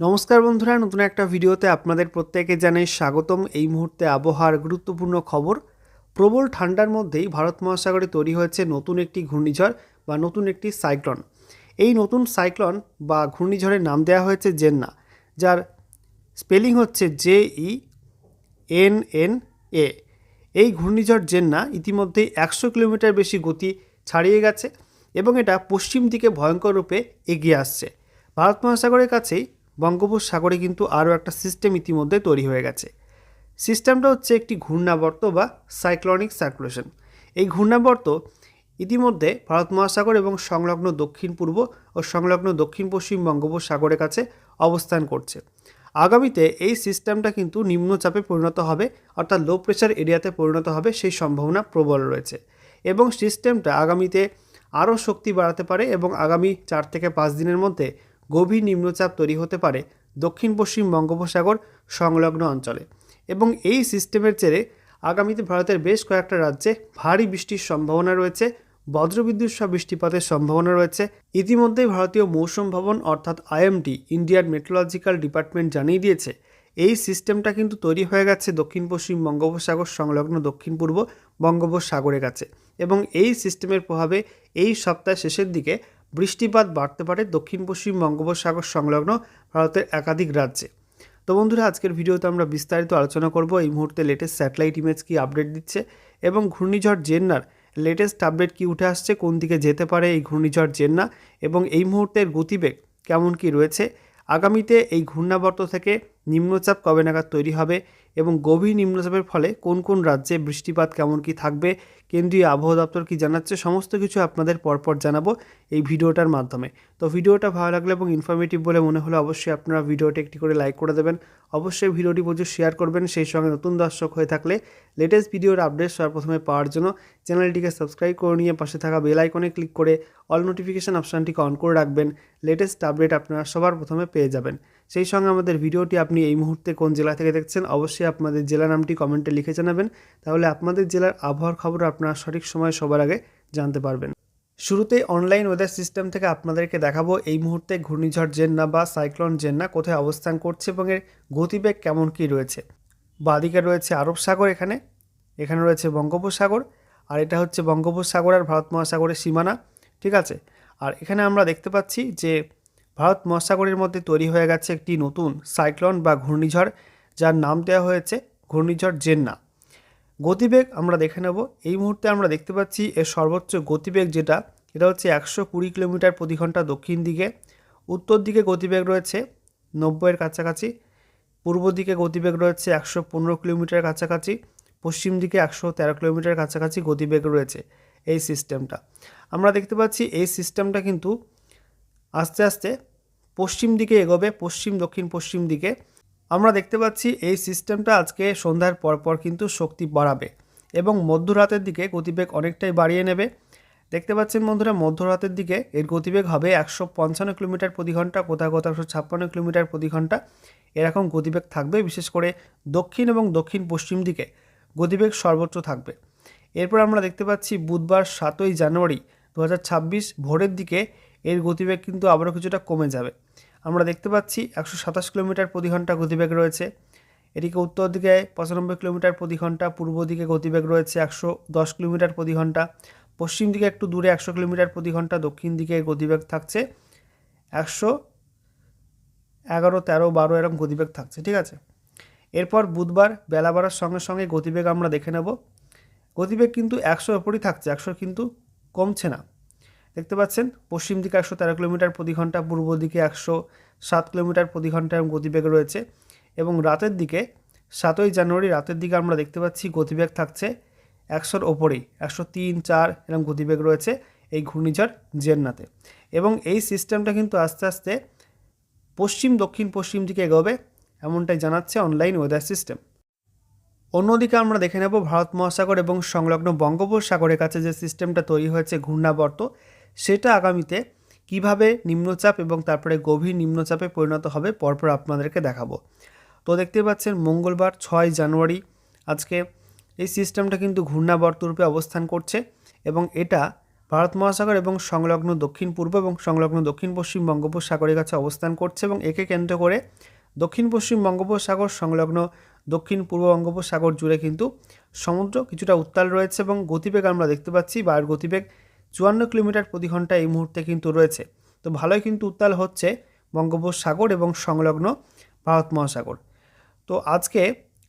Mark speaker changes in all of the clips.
Speaker 1: নমস্কার বন্ধুরা, নতুন একটা ভিডিওতে আপনাদের প্রত্যেকে জানাই স্বাগতম। এই মুহূর্তে আবহাওয়ার গুরুত্বপূর্ণ খবর, প্রবল ঠান্ডার মধ্যেই ভারত মহাসাগরে তৈরি হয়েছে নতুন একটি ঘূর্ণিঝড় বা নতুন একটি সাইক্লন। এই নতুন সাইক্লন বা ঘূর্ণিঝড়ের নাম দেওয়া হয়েছে জেন্না, যার স্পেলিং হচ্ছে J E N N A. এই ঘূর্ণিঝড় জেন্না ইতিমধ্যেই একশো কিলোমিটার বেশি গতি ছাড়িয়ে গেছে এবং এটা পশ্চিম দিকে ভয়ঙ্কর রূপে এগিয়ে আসছে। ভারত মহাসাগরের কাছেই বঙ্গোপসাগরে কিন্তু আরও একটা সিস্টেম ইতিমধ্যে তৈরি হয়ে গেছে। সিস্টেমটা হচ্ছে একটি ঘূর্ণাবর্ত বা সাইক্লনিক সার্কুলেশন এই ঘূর্ণাবর্ত ইতিমধ্যে ভারত মহাসাগর এবং সংলগ্ন দক্ষিণ পূর্ব ও সংলগ্ন দক্ষিণ পশ্চিম বঙ্গোপসাগরের কাছে অবস্থান করছে। আগামীতে এই সিস্টেমটা কিন্তু নিম্নচাপে পরিণত হবে, অর্থাৎ লো প্রেশার এরিয়াতে পরিণত হবে সেই সম্ভাবনা প্রবল রয়েছে। এবং সিস্টেমটা আগামীতে আরও শক্তি বাড়াতে পারে এবং আগামী চার থেকে পাঁচ দিনের মধ্যে গভীর নিম্নচাপ তৈরি হতে পারে দক্ষিণ পশ্চিম বঙ্গোপসাগর সংলগ্ন অঞ্চলে। এবং এই সিস্টেমের জেরে আগামীতে ভারতের বেশ কয়েকটা রাজ্যে ভারী বৃষ্টির সম্ভাবনা রয়েছে, বজ্রবিদ্যুৎ সহ বৃষ্টিপাতের সম্ভাবনা রয়েছে। ইতিমধ্যেই ভারতীয় মৌসুম ভবন অর্থাৎ আইএমডি ইন্ডিয়ান মেট্রোলজিক্যাল ডিপার্টমেন্ট জানিয়ে দিয়েছে, এই সিস্টেমটা কিন্তু তৈরি হয়ে গেছে দক্ষিণ পশ্চিম বঙ্গোপসাগর সংলগ্ন দক্ষিণ পূর্ব বঙ্গোপসাগরের কাছে। এবং এই সিস্টেমের প্রভাবে এই সপ্তাহের শেষের দিকে বৃষ্টিপাত বাড়তে পারে দক্ষিণ পশ্চিম বঙ্গোপসাগর সংলগ্ন ভারতের একাধিক রাজ্যে। তো বন্ধুরা, আজকের ভিডিওতে আমরা বিস্তারিত আলোচনা করব এই মুহূর্তে লেটেস্ট স্যাটেলাইট ইমেজ কি আপডেট দিচ্ছে এবং ঘূর্ণিঝড় জেন্নার লেটেস্ট আপডেট কি উঠে আসছে, কোন দিকে যেতে পারে এই ঘূর্ণিঝড় জেন্না এবং এই মুহূর্তের গতিবেগ কেমন কি রয়েছে? আগামীতে এই ঘূর্ণাবর্ত থেকে নিম্নচাপ কবে নাগাদ তৈরি হবে? এবং গভীর নিম্নচাপের ফলে কোন কোন রাজ্যে বৃষ্টিপাত কেমন কি থাকবে, কেন্দ্রীয় আবহাওয়া দপ্তর কি জানাচ্ছে, সমস্ত কিছু আপনাদের পরপর জানাব এই ভিডিওটার মাধ্যমে। তো ভিডিওটা ভালো লাগলে এবং ইনফরমেটিভ বলে মনে হলে অবশ্যই আপনারা ভিডিওটা একটি করে লাইক করে দেবেন। অবশ্যই ভিডিওটি প্রচুর শেয়ার করবেন, সেই সঙ্গে নতুন দর্শক হয়ে থাকলে লেটেস্ট ভিডিওর আপডেট সবার প্রথমে পাওয়ার জন্য চ্যানেলটিকে সাবস্ক্রাইব করে নিয়ে পাশে থাকা বেল আইকনে ক্লিক করে অল নোটিফিকেশান অপশানটিকে অন করে রাখবেন। লেটেস্ট আপডেট আপনারা সবার প্রথমে পেয়ে যাবেন। সেই সঙ্গে আমাদের ভিডিওটি আপনি এই মুহূর্তে কোন জেলা থেকে দেখছেন, অবশ্যই আপনাদের জেলা নামটি কমেন্টে লিখে জানাবেন। তাহলে আপনাদের জেলার আবহাওয়ার খবর আপনারা সঠিক সময় সবার আগে জানতে পারবেন। শুরুতে অনলাইন ওয়েদার সিস্টেম থেকে আপনাদেরকে দেখাবো এই মুহূর্তে ঘূর্ণিঝড় জেন্না বা সাইক্লোন জেন্না কোথায় অবস্থান করছে এবং এর গতিবেগ কেমন কী রয়েছে। বাদিকে রয়েছে আরব সাগর এখানে এখানে রয়েছে বঙ্গোপসাগর, আর এটা হচ্ছে বঙ্গোপসাগর আর ভারত মহাসাগরের সীমানা, ঠিক আছে? আর এখানে আমরা দেখতে পাচ্ছি যে ভারত মহাসাগরের মধ্যে তৈরি হয়ে গেছে একটি নতুন সাইক্লোন বা ঘূর্ণিঝড়, যার নাম দেওয়া হয়েছে ঘূর্ণিঝড় জেন্না। গতিবেগ আমরা দেখে নেব। এই মুহূর্তে আমরা দেখতে পাচ্ছি এর সর্বোচ্চ গতিবেগ যেটা এটা হচ্ছে একশো কুড়ি কিলোমিটার প্রতি ঘণ্টা দক্ষিণ দিকে। উত্তর দিকে গতিবেগ রয়েছে নব্বইয়ের কাছাকাছি। পূর্ব দিকে গতিবেগ রয়েছে একশো পনেরো কিলোমিটার কাছাকাছি। পশ্চিম দিকে একশো তেরো কিলোমিটার কাছাকাছি গতিবেগ রয়েছে এই সিস্টেমটা আমরা দেখতে পাচ্ছি এই সিস্টেমটা কিন্তু আস্তে আস্তে পশ্চিম দিকে এগোবে, পশ্চিম, দক্ষিণ, পশ্চিম দিকে। আমরা দেখতে পাচ্ছি এই সিস্টেমটা আজকে সন্ধ্যার পরপর কিন্তু শক্তি বাড়াবে এবং মধ্যরাতের দিকে গতিবেগ অনেকটাই বাড়িয়ে নেবে। দেখতে পাচ্ছেন বন্ধুরা, মধ্যরাতের দিকে এর গতিবেগ হবে একশো পঞ্চান্ন কিলোমিটার প্রতি ঘণ্টা কোথাও কোথাও একশো ছাপ্পান্ন কিলোমিটার প্রতি ঘণ্টা। এরকম গতিবেগ থাকবে, বিশেষ করে দক্ষিণ এবং দক্ষিণ পশ্চিম দিকে গতিবেগ সর্বোচ্চ থাকবে। এরপর আমরা দেখতে পাচ্ছি বুধবার সাতই জানুয়ারি দু হাজার ছাব্বিশ ভোরের দিকে এর গতিবেগ কিন্তু আবারও কিছুটা কমে যাবে। আমরা দেখতে পাচ্ছি একশো সাতাশ কিলোমিটার প্রতি ঘণ্টা গতিবেগ রয়েছে। এদিকে উত্তর দিকে পঁচানব্বই কিলোমিটার প্রতি ঘণ্টা, পূর্ব দিকে গতিবেগ রয়েছে একশো দশ কিলোমিটার প্রতি ঘণ্টা, পশ্চিম দিকে একটু দূরে একশো কিলোমিটার প্রতি ঘণ্টা, দক্ষিণ দিকে গতিবেগ থাকছে একশো এগারো, তেরো, বারো এরকম গতিবেগ থাকছে, ঠিক আছে? এরপর বুধবার বেলা বাড়ার সঙ্গে সঙ্গে গতিবেগ আমরা দেখে নেব। গতিবেগ কিন্তু একশো ওপরই থাকছে একশো কিন্তু কমছে না। দেখতে পাচ্ছেন? পশ্চিম দিকে একশো তেরো কিলোমিটার, প্রতি ঘণ্টা পূর্ব দিকে একশো সাত কিলোমিটার, প্রতি ঘণ্টা গতিবেগ রয়েছে। এবং রাতের দিকে, সাতই জানুয়ারি রাতের দিকে আমরা দেখতে পাচ্ছি গতিবেগ থাকছে একশোর ওপরেই, একশো তিন, চার এরকম গতিবেগ রয়েছে এই ঘূর্ণিঝড় জেন্নাতে। এবং এই সিস্টেমটা কিন্তু আস্তে আস্তে পশ্চিম, দক্ষিণ, পশ্চিম দিকে এগোবে, এমনটাই জানাচ্ছে অনলাইন ওয়েদার সিস্টেম। অন্যদিকে আমরা দেখে নেব ভারত মহাসাগর এবং সংলগ্ন বঙ্গোপসাগরের কাছে যে সিস্টেমটা তৈরি হয়েছে ঘূর্ণাবর্ত সেটা আগামীতে কীভাবে নিম্নচাপ এবং তারপরে গভীর নিম্নচাপে পরিণত হবে, পরপর আপনাদেরকে দেখাবো। তো দেখতে পাচ্ছেন, মঙ্গলবার ছয় জানুয়ারি আজকে এই সিস্টেমটা কিন্তু ঘূর্ণাবর্ত রূপে অবস্থান করছে এবং এটা ভারত মহাসাগর এবং সংলগ্ন দক্ষিণ পূর্ব এবং সংলগ্ন দক্ষিণ পশ্চিম বঙ্গোপসাগরের কাছে অবস্থান করছে এবং একে কেন্দ্র করে দক্ষিণ পশ্চিম বঙ্গোপসাগর, সংলগ্ন দক্ষিণ পূর্ব বঙ্গোপসাগর জুড়ে কিন্তু সমুদ্র কিছুটা উত্তাল রয়েছে এবং গতিবেগ আমরা দেখতে পাচ্ছি, বায়ুর গতিবেগ চুয়ান্ন কিলোমিটার প্রতি ঘণ্টা এই মুহূর্তে কিন্তু রয়েছে। তো ভালোই কিন্তু উত্তাল হচ্ছে বঙ্গোপসাগর এবং সংলগ্ন ভারত মহাসাগর। তো আজকে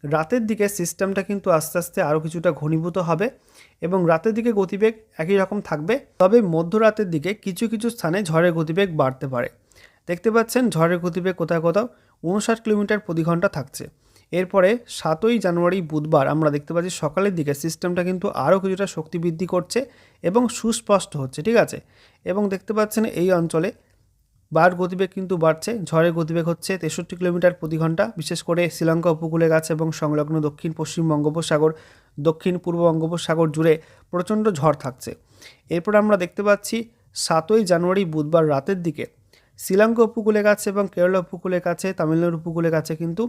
Speaker 1: রাতের দিকে সিস্টেমটা কিন্তু আস্তে আস্তে আরও কিছুটা ঘনীভূত হবে এবং রাতের দিকে গতিবেগ একই রকম থাকবে, তবে মধ্যরাতের দিকে কিছু কিছু স্থানে ঝড়ের গতিবেগ বাড়তে পারে। দেখতে পাচ্ছেন ঝড়ের গতিবেগ কোথাও কোথাও উনষাট কিলোমিটার প্রতি ঘণ্টা থাকছে। এরপরে সাতই জানুয়ারি বুধবার আমরা দেখতে পাচ্ছি সকালের দিকে সিস্টেমটা কিন্তু আরও কিছুটা শক্তি বৃদ্ধি করছে এবং সুস্পষ্ট হচ্ছে, ঠিক আছে? এবং দেখতে পাচ্ছেন এই অঞ্চলে বায়ুর গতিবেগ কিন্তু বাড়ছে, ঝড়ের গতিবেগ হচ্ছে তেষট্টি কিলোমিটার প্রতি ঘণ্টা, বিশেষ করে শ্রীলঙ্কা উপকূলে গাছ এবং সংলগ্ন দক্ষিণ পশ্চিম বঙ্গোপসাগর, দক্ষিণ পূর্ব বঙ্গোপসাগর জুড়ে প্রচণ্ড ঝড় থাকছে। এরপর আমরা দেখতে পাচ্ছি সাতই জানুয়ারি বুধবার রাতের দিকে শ্রীলঙ্কা উপকূলে কাছে এবং কেরলা উপকূলে কাছে তামিলনাড়ু উপকূলে কাছে কিন্তু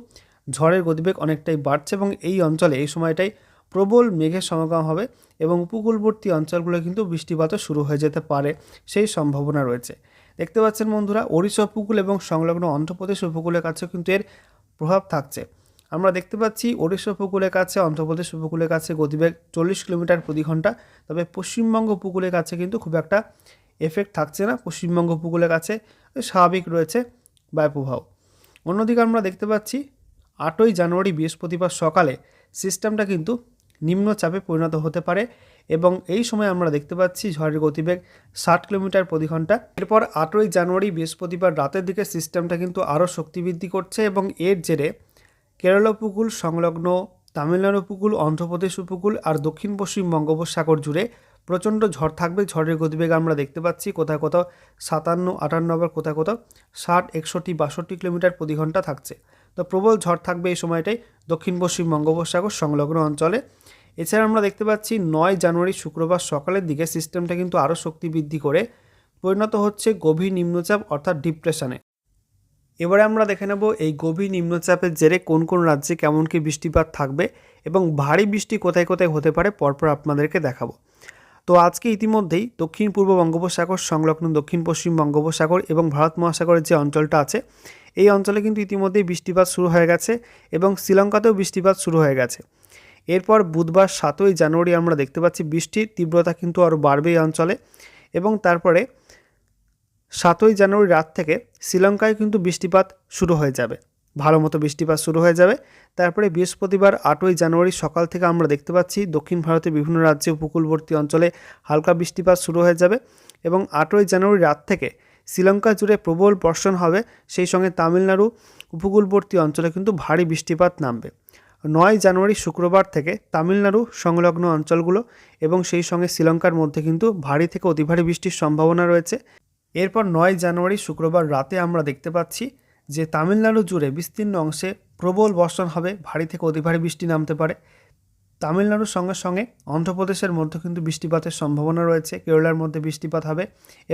Speaker 1: ঝড়ের গতিবেগ অনেকটাই বাড়ছে এবং এই অঞ্চলে এই সময়টাই প্রবল মেঘের সমাগম হবে এবং উপকূলবর্তী অঞ্চলগুলো কিন্তু বৃষ্টিপাতও শুরু হয়ে যেতে পারে, সেই সম্ভাবনা রয়েছে। দেখতে পাচ্ছেন বন্ধুরা, ওড়িশা উপকূল এবং সংলগ্ন অন্ধ্রপ্রদেশ উপকূলের কাছেও কিন্তু এর প্রভাব থাকছে। আমরা দেখতে পাচ্ছি ওড়িশা উপকূলের কাছে, অন্ধ্রপ্রদেশ উপকূলের কাছে গতিবেগ চল্লিশ কিলোমিটার প্রতি ঘণ্টা, তবে পশ্চিমবঙ্গ উপকূলের কাছে কিন্তু খুব একটা এফেক্ট থাকছে না। পশ্চিমবঙ্গ উপকূলের কাছে স্বাভাবিক রয়েছে বায়ুপ্রবাহ। অন্যদিকে আমরা দেখতে পাচ্ছি আটই জানুয়ারি বৃহস্পতিবার সকালে সিস্টেমটা কিন্তু নিম্নচাপে পরিণত হতে পারে এবং এই সময় আমরা দেখতে পাচ্ছি ঝড়ের গতিবেগ ষাট কিলোমিটার প্রতি ঘণ্টা। এরপর আটই জানুয়ারি বৃহস্পতিবার রাতের দিকে সিস্টেমটা কিন্তু আরও শক্তি বৃদ্ধি করছে এবং এর জেরে কেরল উপকূল, সংলগ্ন তামিলনাড়ু উপকূল, অন্ধ্রপ্রদেশ উপকূল আর দক্ষিণ পশ্চিম বঙ্গোপসাগর জুড়ে প্রচণ্ড ঝড় থাকবে। ঝড়ের গতিবেগ আমরা দেখতে পাচ্ছি কোথাও কোথাও সাতান্ন আটান্ন আবার কোথাও কোথাও ষাট, একষট্টি, বাষট্টি কিলোমিটার প্রতি ঘণ্টা থাকছে। তো প্রবল ঝড় থাকবে এই সময়টাই দক্ষিণ পশ্চিম বঙ্গোপসাগর সংলগ্ন অঞ্চলে। এছাড়া আমরা দেখতে পাচ্ছি নয় জানুয়ারি শুক্রবার সকালের দিকে সিস্টেমটা কিন্তু আরও শক্তি বৃদ্ধি করে পরিণত হচ্ছে গভীর নিম্নচাপ অর্থাৎ ডিপ্রেশনে। এবারে আমরা দেখে নেব এই গভীর নিম্নচাপের জেরে কোন কোন রাজ্যে কেমন কী বৃষ্টিপাত থাকবে এবং ভারী বৃষ্টি কোথায় কোথায় হতে পারে পরপর আপনাদেরকে দেখাবো। তো আজকে ইতিমধ্যেই দক্ষিণ পূর্ব বঙ্গোপসাগর সংলগ্ন দক্ষিণ পশ্চিম বঙ্গোপসাগর এবং ভারত মহাসাগরের যে অঞ্চলটা আছে, এই অঞ্চলে কিন্তু ইতিমধ্যেই বৃষ্টিপাত শুরু হয়ে গেছে এবং শ্রীলঙ্কাতেও বৃষ্টিপাত শুরু হয়ে গেছে। এরপর বুধবার সাতই জানুয়ারি আমরা দেখতে পাচ্ছি বৃষ্টির তীব্রতা কিন্তু আরও বাড়বে এই অঞ্চলে এবং তারপরে সাতই জানুয়ারি রাত থেকে শ্রীলঙ্কায় কিন্তু বৃষ্টিপাত শুরু হয়ে যাবে। ভালো মতো বৃষ্টিপাত শুরু হয়ে যাবে। তারপরে বৃহস্পতিবার আটই জানুয়ারি সকাল থেকে আমরা দেখতে পাচ্ছি দক্ষিণ ভারতের বিভিন্ন রাজ্যে উপকূলবর্তী অঞ্চলে হালকা বৃষ্টিপাত শুরু হয়ে যাবে এবং আটই জানুয়ারি রাত থেকে শ্রীলঙ্কা জুড়ে প্রবল বর্ষণ হবে। সেই সঙ্গে তামিলনাড়ু উপকূলবর্তী অঞ্চলে কিন্তু ভারী বৃষ্টিপাত নামবে। নয় জানুয়ারি শুক্রবার থেকে তামিলনাড়ু সংলগ্ন অঞ্চলগুলো এবং সেই সঙ্গে শ্রীলঙ্কার মধ্যে কিন্তু ভারী থেকে অতি ভারী বৃষ্টির সম্ভাবনা রয়েছে। এরপর নয় জানুয়ারি শুক্রবার রাতে আমরা দেখতে পাচ্ছি যে তামিলনাড়ু জুড়ে বিস্তীর্ণ অংশে প্রবল বর্ষণ হবে। ভারী থেকে অতি ভারী বৃষ্টি নামতে পারে। তামিলনাড়ুর সঙ্গে সঙ্গে অন্ধ্রপ্রদেশের মধ্যে কিন্তু বৃষ্টিপাতের সম্ভাবনা রয়েছে। কেরলার মধ্যে বৃষ্টিপাত হবে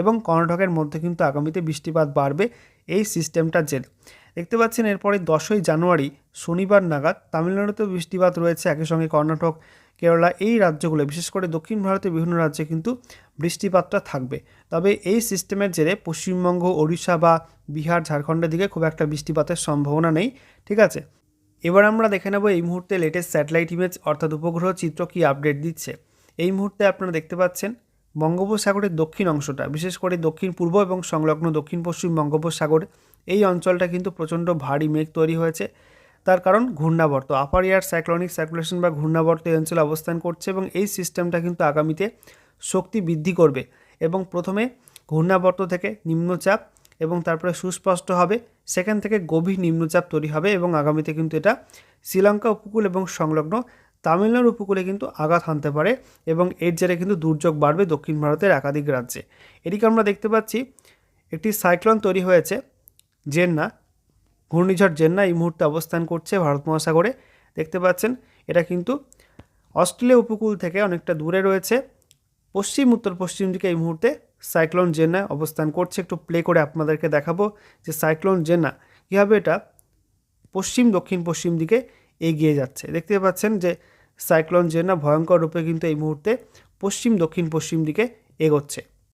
Speaker 1: এবং কর্ণাটকের মধ্যে কিন্তু আগামীতে বৃষ্টিপাত বাড়বে। এই সিস্টেমটার জেরে দেখতে পাচ্ছেন, এরপরে দশই জানুয়ারি শনিবার নাগাদ তামিলনাড়ুতেও বৃষ্টিপাত রয়েছে। একই সঙ্গে কর্ণাটক কেরলা এই রাজ্যগুলো, বিশেষ করে দক্ষিণ ভারতের বিভিন্ন রাজ্যে কিন্তু বৃষ্টিপাতটা থাকবে। তবে এই সিস্টেমের জেরে পশ্চিমবঙ্গ, ওড়িশা বা বিহার, ঝাড়খণ্ডের দিকে খুব একটা বৃষ্টিপাতের সম্ভাবনা নেই, ঠিক আছে? এবার আমরা দেখে নেব এই মুহূর্তে লেটেস্ট স্যাটেলাইট ইমেজ অর্থাৎ উপগ্রহ চিত্র কী আপডেট দিচ্ছে। এই মুহূর্তে আপনারা দেখতে পাচ্ছেন বঙ্গোপসাগরের দক্ষিণ অংশটা, বিশেষ করে দক্ষিণ পূর্ব এবং সংলগ্ন দক্ষিণ পশ্চিম বঙ্গোপসাগর। এই অঞ্চলটা কিন্তু প্রচণ্ড ভারী মেঘ তৈরি হয়েছে। তার কারণ ঘূর্ণাবর্ত। আপার এয়ার সাইক্লনিক সার্কুলেশন বা ঘূর্ণাবর্ত এই অঞ্চলে অবস্থান করছে এবং এই সিস্টেমটা কিন্তু আগামীতে শক্তি বৃদ্ধি করবে এবং প্রথমে ঘূর্ণাবর্ত থেকে নিম্নচাপ এবং তারপরে সুস্পষ্ট হবে, সেখান থেকে গভীর নিম্নচাপ তৈরি হবে এবং আগামীতে কিন্তু এটা শ্রীলঙ্কা উপকূল এবং সংলগ্ন তামিলনাড়ু উপকূলে কিন্তু আঘাত হানতে পারে এবং এর জেরে কিন্তু দুর্যোগ বাড়বে দক্ষিণ ভারতের একাধিক রাজ্যে। এদিকে আমরা দেখতে পাচ্ছি, একটি সাইক্লোন তৈরি হয়েছে, জেন্না। ঘূর্ণিঝড় জেন্না এই মুহূর্তে অবস্থান করছে ভারত মহাসাগরে। দেখতে পাচ্ছেন, এটা কিন্তু অস্ট্রেলিয়া উপকূল থেকে অনেকটা দূরে রয়েছে। পশ্চিম উত্তর পশ্চিম দিকে এই মুহূর্তে সাইক্লোন জেন্না অবস্থান করছে। একটু প্লে করে আপনাদেরকে দেখাবো যে সাইক্লোন জেন্না কীভাবে এটা পশ্চিম দক্ষিণ পশ্চিম দিকে এগিয়ে যাচ্ছে। দেখতে পাচ্ছেন যে সাইক্লোন জেন্না ভয়ঙ্কর রূপে কিন্তু এই মুহূর্তে পশ্চিম দক্ষিণ পশ্চিম দিকে এগোচ্ছে।